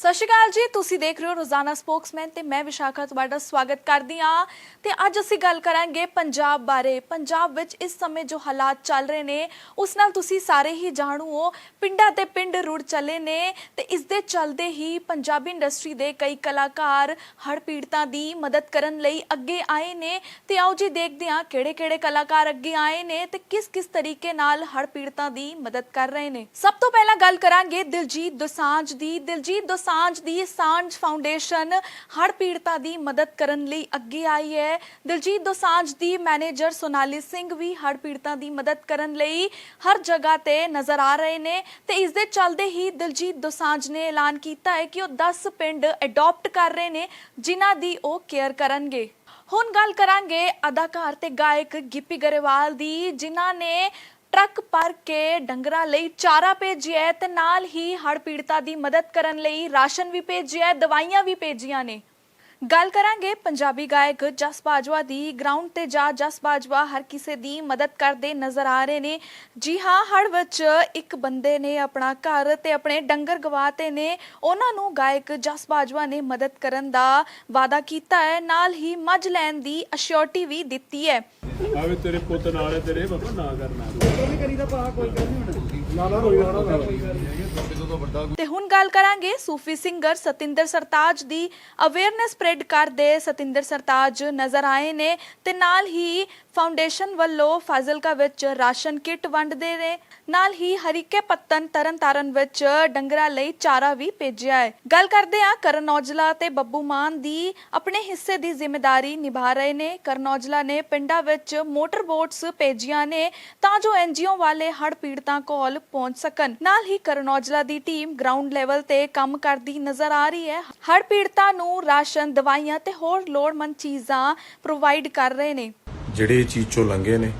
ਸਤਿ ਸ਼੍ਰੀ ਅਕਾਲ ਜੀ, ਤੁਸੀਂ ਦੇਖ ਰਹੇ ਹੋ ਰੋਜ਼ਾਨਾ ਸਪੋਕਸਮੈਨ ਤੇ ਮੈਂ ਵਿਸ਼ਾਖਾ ਤੁਹਾਡਾ ਸਵਾਗਤ ਕਰਦੀ ਹਾਂ। ਤੇ ਅੱਜ ਅਸੀਂ ਗੱਲ ਕਰਾਂਗੇ ਪੰਜਾਬ ਬਾਰੇ। ਪੰਜਾਬ ਵਿੱਚ ਇਸ ਸਮੇਂ ਜੋ ਹਾਲਾਤ ਚੱਲ ਰਹੇ ਨੇ, ਉਸ ਨਾਲ ਤੁਸੀਂ ਸਾਰੇ ਹੀ ਜਾਣੂ ਹੋ ਪਿੰਡਾਂ ਤੇ ਪਿੰਡ ਰੁੜ ਚੱਲੇ ਨੇ ਤੇ ਇਸ ਦੇ ਚੱਲਦੇ ਹੀ ਪੰਜਾਬੀ ਇੰਡਸਟਰੀ ਦੇ ਕਈ ਕਲਾਕਾਰ ਹੜ੍ਹ ਪੀੜਤਾਂ ਦੀ ਮਦਦ ਕਰਨ ਲਈ ਅੱਗੇ ਆਏ ਨੇ। ਤੇ ਆਓ ਜੀ, ਦੇਖਦੇ ਹਾਂ ਕਿਹੜੇ-ਕਿਹੜੇ ਕਲਾਕਾਰ ਅੱਗੇ ਆਏ ਨੇ ਤੇ ਕਿਸ-ਕਿਸ ਤਰੀਕੇ ਨਾਲ ਹੜ੍ਹ ਪੀੜਤਾਂ ਦੀ ਮਦਦ ਕਰ ਰਹੇ ਨੇ। ਸਭ ਤੋਂ ਪਹਿਲਾਂ ਗੱਲ ਕਰਾਂਗੇ ਦਿਲਜੀਤ ਦੋਸਾਂਝ ਦੀ। ਦਿਲਜੀਤ ਦੋਸਾਂਝ ਦੀ ਸਾਂਝ ਫਾਊਂਡੇਸ਼ਨ ਹੜ੍ਹ ਪੀੜਤਾਂ ਦੀ ਮਦਦ ਕਰਨ ਲਈ ਅੱਗੇ ਆਈ ਹੈ। ਦਿਲਜੀਤ ਦੋਸਾਂਝ ਦੀ ਮੈਨੇਜਰ ਸੋਨਾਲੀ ਸਿੰਘ ਵੀ ਹੜ੍ਹ ਪੀੜਤਾਂ ਦੀ ਮਦਦ ਕਰਨ ਲਈ ਹਰ ਜਗ੍ਹਾ ਤੇ ਨਜ਼ਰ ਆ ਰਹੇ ਨੇ ਤੇ ਇਸ ਦੇ ਚੱਲਦੇ ਹੀ ਦਿਲਜੀਤ ਦੋਸਾਂਝ ਨੇ ਐਲਾਨ ਕੀਤਾ ਹੈ ਕਿ ਉਹ 10 ਪਿੰਡ ਅਡਾਪਟ ਕਰ ਰਹੇ ਨੇ, ਜਿਨ੍ਹਾਂ ਦੀ ਉਹ ਕੇਅਰ ਕਰਨਗੇ। ਹੁਣ ਗੱਲ ਕਰਾਂਗੇ ਅਦਾਕਾਰ ਤੇ ਗਾਇਕ ਗਿੱਪੀ ਗਰੇਵਾਲ ਦੀ, ਜਿਨ੍ਹਾਂ ਨੇ ਟਰੱਕ ਭਰ ਕੇ ਡੰਗਰਾਂ ਲਈ ਚਾਰਾ ਭੇਜਿਆ ਹੈ ਤੇ ਨਾਲ ਹੀ ਹੜ੍ਹ ਪੀੜਤਾਂ ਦੀ ਮਦਦ ਕਰਨ ਲਈ ਰਾਸ਼ਨ ਵੀ ਭੇਜਿਆ ਹੈ, ਦਵਾਈਆਂ ਵੀ ਭੇਜੀਆਂ ਨੇ। ਗੱਲ ਕਰਾਂਗੇ ਪੰਜਾਬੀ ਗਾਇਕ ਜਸ ਬਾਜਵਾ ਦੀ। ਗਰਾਊਂਡ ਤੇ ਜਾ ਜਸ ਬਾਜਵਾ ਹਰ ਕਿਸੇ ਦੀ ਮਦਦ ਕਰਦੇ ਨਜ਼ਰ ਆ ਰਹੇ ਨੇ। ਜੀ ਹਾਂ ਹੜ ਵਿੱਚ ਇੱਕ ਬੰਦੇ ਨੇ ਆਪਣਾ ਘਰ ਤੇ ਆਪਣੇ ਡੰਗਰ ਗਵਾਤੇ ਨੇ ਉਹਨਾਂ ਨੂੰ ਗਾਇਕ ਜਸ ਬਾਜਵਾ ਨੇ ਮਦਦ ਕਰਨ ਦਾ ਵਾਅਦਾ ਕੀਤਾ ਹੈ। ਨਾਲ ਹੀ ਮੱਝ ਲੈਣ ਦੀ ਅਸ਼ੋਰਟੀ ਵੀ ਦਿੱਤੀ ਹੈ। ਆਵੇ ਤੇਰੇ ਪੁੱਤ ਨਾਲ ਤੇਰੇ ਬਾਬਾ ਨਾ ਕਰਨਾ। ਤੇ ਹੁਣ ਗੱਲ ਕਰਾਂਗੇ ਸੂਫੀ ਸਿੰਗਰ ਸਤਿੰਦਰ ਸਰਤਾਜ ਦੀ। ਅਵੇਅਰਨੈਸ ਸਪਰੈਡ ਕਰਦੇ ਸਤਿੰਦਰ ਸਰਤਾਜ ਨਜ਼ਰ ਆਏ ਨੇ ਤੇ ਨਾਲ ਹੀ ਫਾਊਂਡੇਸ਼ਨ ਵੱਲੋਂ ਫਾਜ਼ਿਲਕਾ ਵਿੱਚ ਰਾਸ਼ਨ ਕਿੱਟ ਵੰਡਦੇ ਨੇ। ਨਾਲ ਹੀ ਹਰੀਕੇ ਪੱਤਨ ਤਰਨਤਾਰਨ ਵਿੱਚ ਡੰਗਰਾਂ ਲਈ ਚਾਰਾ ਵੀ ਭੇਜਿਆ ਹੈ। ਗੱਲ ਕਰਦੇ ਆ ਕਰਨ ਔਜਲਾ ਤੇ ਬੱਬੂ ਮਾਨ ਦੀ। ਆਪਣੇ ਹਿੱਸੇ ਦੀ ਜ਼ਿੰਮੇਵਾਰੀ ਨਿਭਾ ਰਹੇ ਨੇ। ਕਰਨ ਔਜਲਾ ਨੇ ਪਿੰਡਾਂ ਵਿੱਚ ਮੋਟਰ ਬੋਟਸ ਭੇਜੀਆਂ ਨੇ ਤਾਂ ਜੋ ਐਨਜੀਓ ਵਾਲੇ ਹੜ੍ਹ ਪੀੜਤਾਂ ਕੋਲ ਪਹੁੰਚ ਸਕਣ। ਨਾਲ ਹੀ ਕਰਨ ਔਜਲਾ ਦੀ ਟੀਮ ਗਰਾਊਂਡ ਲੈਵਲ ਤੇ ਕੰਮ ਕਰਦੀ ਨਜ਼ਰ ਆ ਰਹੀ ਹੈ। ਹੜ੍ਹ ਪੀੜਤਾਂ ਨੂੰ ਰਾਸ਼ਨ, ਦਵਾਈਆਂ ਤੇ ਹੋਰ ਲੋੜਮੰਦ ਚੀਜ਼ਾਂ ਪ੍ਰੋਵਾਈਡ ਕਰ ਰਹੇ ਨੇ। ਜਿਹੜੇ ਚੀਜ਼ ਚੋਂ ਲੰਘੇ ਨੇ,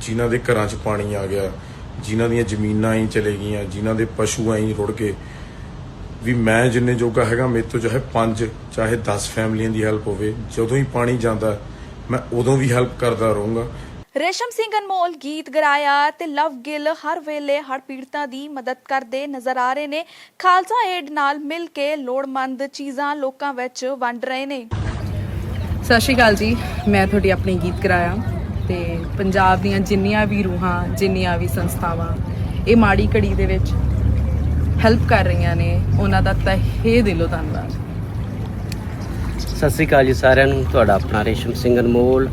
ਜਿਨ੍ਹਾਂ ਦੇ ਘਰਾਂ 'ਚ ਪਾਣੀ ਆ ਗਿਆ, ਜਿਨ੍ਹਾਂ ਦੀਆਂ ਜ਼ਮੀਨਾਂ ਹੀ ਚਲੇ ਗਈਆਂ, ਜਿਨ੍ਹਾਂ ਦੇ ਪਸ਼ੂ ਐਂ ਰੁੜ ਗਏ, ਵੀ ਮੈਂ ਜਿੰਨੇ ਜੋਗਾ ਹੈਗਾ, ਮੇਰੇ ਤੋਂ ਚਾਹੇ 5 ਚਾਹੇ 10 ਫੈਮਲੀਆਂ ਦੀ ਹੈਲਪ ਹੋਵੇ, ਜਦੋਂ ਹੀ ਪਾਣੀ ਜਾਂਦਾ, ਮੈਂ ਉਦੋਂ ਵੀ ਹੈਲਪ ਕਰਦਾ ਰਹੂੰਗਾ। ਰੇਸ਼ਮ ਸਿੰਘ ਅਨਮੋਲ ਗੀਤ ਗਾਇਆ ਤੇ ਲਵ ਗਿੱਲ ਹਰ ਵੇਲੇ ਹਰ ਪੀੜਤਾਂ ਦੀ ਮਦਦ ਕਰਦੇ ਨਜ਼ਰ ਆ ਰਹੇ ਨੇ। ਖਾਲਸਾ ਏਡ ਨਾਲ ਮਿਲ ਕੇ ਲੋੜਮੰਦ ਚੀਜ਼ਾਂ ਲੋਕਾਂ ਵਿੱਚ ਵੰਡ ਰਹੇ ਨੇ। ਸਤਿ ਸ਼੍ਰੀ ਅਕਾਲ ਜੀ। ਮੈਂ ਤੁਹਾਡੀ ਆਪਣੀ ਗੀਤ ਕਰਾਇਆ ਤੇ ਪੰਜਾਬ ਦੀਆਂ ਜਿੰਨੀਆਂ ਵੀ ਰੂਹਾਂ, ਜਿੰਨੀਆਂ ਵੀ ਸੰਸਥਾਵਾਂ, ਇਹ ਮਾੜੀ ਘੜੀ ਦੇ ਵਿੱਚ ਹੈਲਪ ਕਰ ਰਹੀਆਂ ਨੇ, ਉਹਨਾਂ ਦਾ ਤਹਿ ਦਿਲੋਂ ਧੰਨਵਾਦ। ਸਤਿ ਸ੍ਰੀ ਅਕਾਲ ਜੀ ਸਾਰਿਆਂ ਨੂੰ, ਤੁਹਾਡਾ ਆਪਣਾ ਰੇਸ਼ਮ ਸਿੰਘ ਅਨਮੋਲ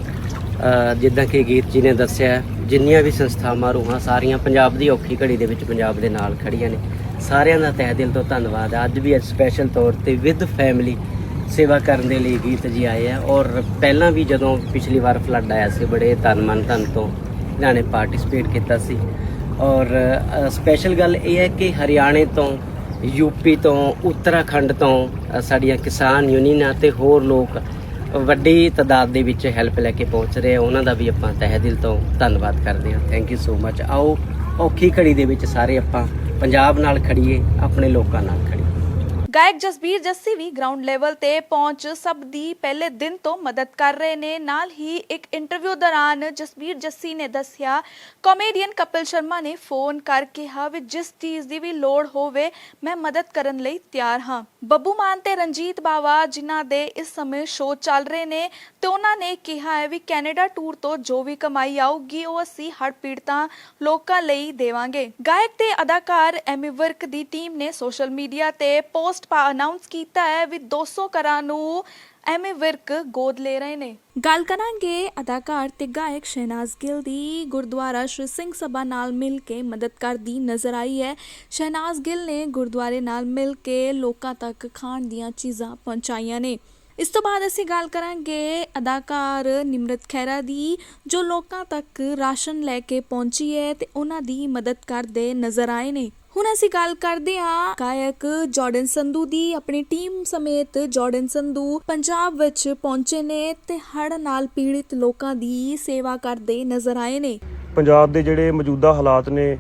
ਜਿੱਦਾਂ ਕਿ ਗੀਤ ਜੀ ਨੇ ਦੱਸਿਆ, ਜਿੰਨੀਆਂ ਵੀ ਸੰਸਥਾਵਾਂ, ਰੂਹਾਂ ਸਾਰੀਆਂ ਪੰਜਾਬ ਦੀ ਔਖੀ ਘੜੀ ਦੇ ਵਿੱਚ ਪੰਜਾਬ ਦੇ ਨਾਲ ਖੜੀਆਂ ਨੇ। ਸਾਰਿਆਂ ਦਾ ਤਹਿ ਦਿਲ ਤੋਂ ਧੰਨਵਾਦ। ਅੱਜ ਵੀ ਅੱਜ ਸਪੈਸ਼ਲ ਤੌਰ ਤੇ ਵਿਦ ਫੈਮਿਲੀ ਸੇਵਾ ਕਰਨ ਦੇ ਲਈ ਗੀਤ ਜੀ ਆਏ ਆ। ਔਰ ਪਹਿਲਾਂ ਵੀ ਜਦੋਂ ਪਿਛਲੀ ਵਾਰ ਫਲੱਡ ਆਇਆ ਸੀ, ਬੜੇ ਤਨ ਮਨ ਧਨ ਤੋਂ ਇਹਨਾਂ ਨੇ ਪਾਰਟਿਸਿਪੇਟ ਕੀਤਾ ਸੀ। ਔਰ ਸਪੈਸ਼ਲ ਗੱਲ ਇਹ ਹੈ ਕਿ ਹਰਿਆਣੇ ਤੋਂ ਯੂਪੀ ਤੋਂ, ਉੱਤਰਾਖੰਡ ਤੋਂ ਸਾਡੀਆਂ ਕਿਸਾਨ ਯੂਨੀਅਨਾਂ ਤੇ ਹੋਰ ਲੋਕ ਵੱਡੀ ਤਦਾਦ ਦੇ ਵਿੱਚ ਹੈਲਪ ਲੈ ਕੇ ਪਹੁੰਚ ਰਹੇ ਆ। ਉਹਨਾਂ ਦਾ ਵੀ ਆਪਾਂ ਤਹਿ ਦਿਲ ਤੋਂ ਧੰਨਵਾਦ ਕਰਦੇ ਹਾਂ। ਥੈਂਕ ਯੂ ਸੋ ਮਚ ਆਓ, ਔਖੀ ਘੜੀ ਦੇ ਵਿੱਚ ਸਾਰੇ ਆਪਾਂ ਪੰਜਾਬ ਨਾਲ ਖੜੀਏ, ਆਪਣੇ ਲੋਕਾਂ ਨਾਲ ਖੜੀਏ। ਗਾਇਕ ਜਸਬੀਰ ਜੱਸੀ ਵੀ ਗਰਾਊਂਡ ਲੈਵਲ ਤੇ ਪਹੁੰਚ ਸਭ ਦੀ ਪਹਿਲੇ ਦਿਨ ਤੋਂ ਮਦਦ ਕਰ ਰਹੇ ਨੇ। ਨਾਲ ਹੀ ਇੱਕ ਇੰਟਰਵਿਊ ਦੌਰਾਨ ਜਸਬੀਰ ਜੱਸੀ ਨੇ ਦੱਸਿਆ ਕਾਮੇਡੀਅਨ ਕਪਿਲ ਸ਼ਰਮਾ ਨੇ ਫੋਨ ਕਰਕੇ ਕਿਹਾ ਵੀ ਜਿਸ ਚੀਜ਼ ਦੀ ਵੀ ਲੋੜ ਹੋਵੇ, ਮੈਂ ਮਦਦ ਕਰਨ ਲਈ ਤਿਆਰ ਹਾਂ। ਬੱਬੂ ਮਾਨ ਤੇ ਰਣਜੀਤ ਬਾਵਾ ਜਿਨ੍ਹਾਂ ਦੇ ਇਸ ਸਮੇਂ ਸ਼ੋਅ ਚੱਲ ਰਹੇ ਨੇ ਤੇ ਉਹਨਾਂ ਨੇ ਕਿਹਾ ਹੈ ਵੀ ਕੈਨੇਡਾ ਟੂਰ ਤੋਂ ਜੋ ਵੀ ਕਮਾਈ ਆਊਗੀ, ਉਹ ਅਸੀਂ ਹੜ੍ਹ ਪੀੜਤਾਂ ਲੋਕਾਂ ਲਈ ਦੇਵਾਂਗੇ। ਗਾਇਕ ਤੇ ਅਦਾਕਾਰ ਐਮੀ ਵਰਕ ਦੀ ਟੀਮ ਨੇ ਸੋਸ਼ਲ ਮੀਡੀਆ ਤੇ ਪੋਸਟ ਪਾ ਅਨਾਉਂਸ ਕੀਤਾ ਹੈ ਵੀ 200 ਘਰਾਂ ਨੂੰ ਐਮੀ ਵਿਰਕ ਗੋਦ ਲੈ ਰਹੇ ਨੇ। ਗੱਲ ਕਰਾਂਗੇ ਅਦਾਕਾਰ ਤੇ ਗਾਇਕ ਸ਼ਹਿਨਾਜ਼ ਗਿੱਲ ਦੀ। ਗੁਰਦੁਆਰਾ ਸ਼੍ਰੀ ਸਿੰਘ ਸਭਾ ਨਾਲ ਮਿਲ ਕੇ ਮਦਦ ਕਰਦੀ ਨਜ਼ਰ ਆਈ ਹੈ। ਸ਼ਹਿਨਾਜ਼ ਗਿੱਲ ਨੇ ਗੁਰਦੁਆਰੇ ਨਾਲ ਮਿਲ ਕੇ ਲੋਕਾਂ ਤੱਕ ਖਾਣ ਦੀਆਂ ਚੀਜ਼ਾਂ ਪਹੁੰਚਾਈਆਂ ਨੇ। ਇਸ ਤੋਂ ਬਾਅਦ ਅਸੀਂ ਗੱਲ ਕਰਾਂਗੇ ਅਦਾਕਾਰ ਨਿਮਰਤ ਖੈਰਾ ਦੀ, ਜੋ ਲੋਕਾਂ ਤੱਕ ਰਾਸ਼ਨ ਲੈ ਕੇ ਪਹੁੰਚੀ ਹੈ ਤੇ ਉਹਨਾਂ ਦੀ ਮਦਦ ਕਰਦੇ ਨਜ਼ਰ ਆਏ ਨੇ। ਹੁਣ ਅਸੀਂ ਗੱਲ ਕਰਦੇ ਹਾਂ ਗਾਇਕ ਜਾਰਡਨ ਸੰਧੂ ਦੀ, ਆਪਣੀ ਟੀਮ ਸਮੇਤ ਜਾਰਡਨ ਸੰਧੂ ਪੰਜਾਬ ਵਿੱਚ ਪਹੁੰਚੇ ਨੇ ਤੇ ਹੜ੍ਹ ਨਾਲ ਪੀੜਿਤ ਲੋਕਾਂ ਦੀ ਸੇਵਾ ਕਰਦੇ ਨਜ਼ਰ ਆਏ ਨੇ। ਪੰਜਾਬ ਦੇ ਜਿਹੜੇ ਮੌਜੂਦਾ ਹਾਲਾਤ ਨੇ,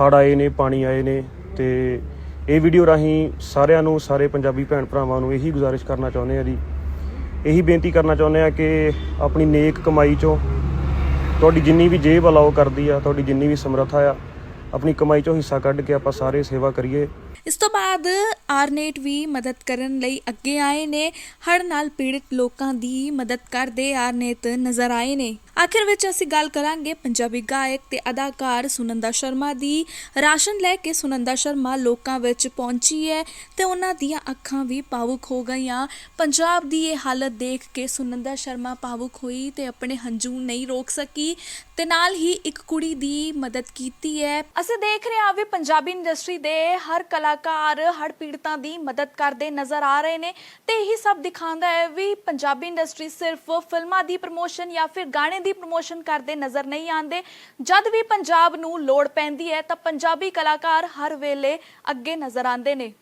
ਹੜ੍ਹ ਆਏ ਨੇ, ਪਾਣੀ ਆਏ ਨੇ ਤੇ ਇਹ ਵੀਡੀਓ ਰਾਹੀਂ ਸਾਰਿਆਂ ਨੂੰ, ਸਾਰੇ ਪੰਜਾਬੀ ਭੈਣ ਭਰਾਵਾਂ ਨੂੰ ਇਹੀ ਗੁਜ਼ਾਰਿਸ਼ ਕਰਨਾ ਚਾਹੁੰਦੇ ਆ ਜੀ। ਇਹੀ ਬੇਨਤੀ ਕਰਨਾ ਚਾਹੁੰਦੇ ਆ ਕਿ ਆਪਣੀ ਨੇਕ ਕਮਾਈ ਚੋਂ ਤੁਹਾਡੀ ਜਿੰਨੀ ਵੀ ਜੇਬ ਅਲਾਓ ਕਰਦੀ ਆ, ਤੁਹਾਡੀ ਜਿੰਨੀ ਵੀ ਸਮਰੱਥਾ ਆ ਆਪਣੀ ਕਮਾਈ ਚੋਂ ਹਿੱਸਾ ਕੱਢ ਕੇ ਆਪਾਂ ਸਾਰੇ ਸੇਵਾ ਕਰੀਏ। ਇਸ ਤੋਂ ਬਾਅਦ ਆਰਨੇਟ ਵੀ ਮਦਦ ਕਰਨ ਲਈ ਅੱਗੇ ਆਏ ਨੇ। ਹੜ ਨਾਲ ਪੀੜਿਤ ਲੋਕਾਂ ਦੀ ਮਦਦ ਕਰਦੇ ਆਰਨੇਟ ਨਜ਼ਰ ਆਏ ਨੇ। ਆਖਿਰ ਵਿੱਚ ਅਸੀਂ ਗੱਲ ਕਰਾਂਗੇ ਪੰਜਾਬੀ ਗਾਇਕ ਤੇ ਅਦਾਕਾਰ ਸੁਨੰਦਾ ਸ਼ਰਮਾ ਦੀ। ਰਾਸ਼ਨ ਲੈ ਕੇ ਸੁਨੰਦਾ ਸ਼ਰਮਾ ਲੋਕਾਂ ਵਿੱਚ ਪਹੁੰਚੀ ਹੈ ਤੇ ਉਹਨਾਂ ਦੀਆਂ ਅੱਖਾਂ ਵੀ ਭਾਵੁਕ ਹੋ ਗਈਆਂ। ਪੰਜਾਬ ਦੀ ਇਹ ਹਾਲਤ ਦੇਖ ਕੇ ਸੁਨੰਦਾ ਸ਼ਰਮਾ ਭਾਵੁਕ ਹੋਈ ਤੇ ਆਪਣੇ ਹੰਝੂ ਨਹੀਂ ਰੋਕ ਸਕੀ ਤੇ ਨਾਲ ਹੀ ਇੱਕ ਕੁੜੀ ਦੀ ਮਦਦ ਕੀਤੀ ਹੈ। ਅਸੀਂ ਦੇਖ ਰਹੇ ਹਾਂ ਵੀ ਪੰਜਾਬੀ ਇੰਡਸਟਰੀ ਦੇ ਹਰ ਕਲਾਕਾਰ ਹਰ ਹੜ ਪੀੜਤਾਂ ਦੀ ਮਦਦ ਕਰਦੇ ਨਜ਼ਰ ਆ ਰਹੇ ਨੇ ਤੇ ਇਹੀ ਸਭ ਦਿਖਾਉਂਦਾ ਹੈ ਵੀ ਪੰਜਾਬੀ ਇੰਡਸਟਰੀ ਸਿਰਫ ਫਿਲਮਾਂ ਦੀ ਪ੍ਰਮੋਸ਼ਨ ਜਾਂ ਫਿਰ ਗਾਣੇ ਦੀ ਪ੍ਰਮੋਸ਼ਨ ਕਰਦੇ ਨਜ਼ਰ ਨਹੀਂ ਆਉਂਦੇ। ਜਦ ਵੀ ਪੰਜਾਬ ਨੂੰ ਲੋੜ ਪੈਂਦੀ ਹੈ ਤਾਂ ਪੰਜਾਬੀ ਕਲਾਕਾਰ ਹਰ ਵੇਲੇ ਅੱਗੇ ਨਜ਼ਰ ਆਉਂਦੇ ਨੇ।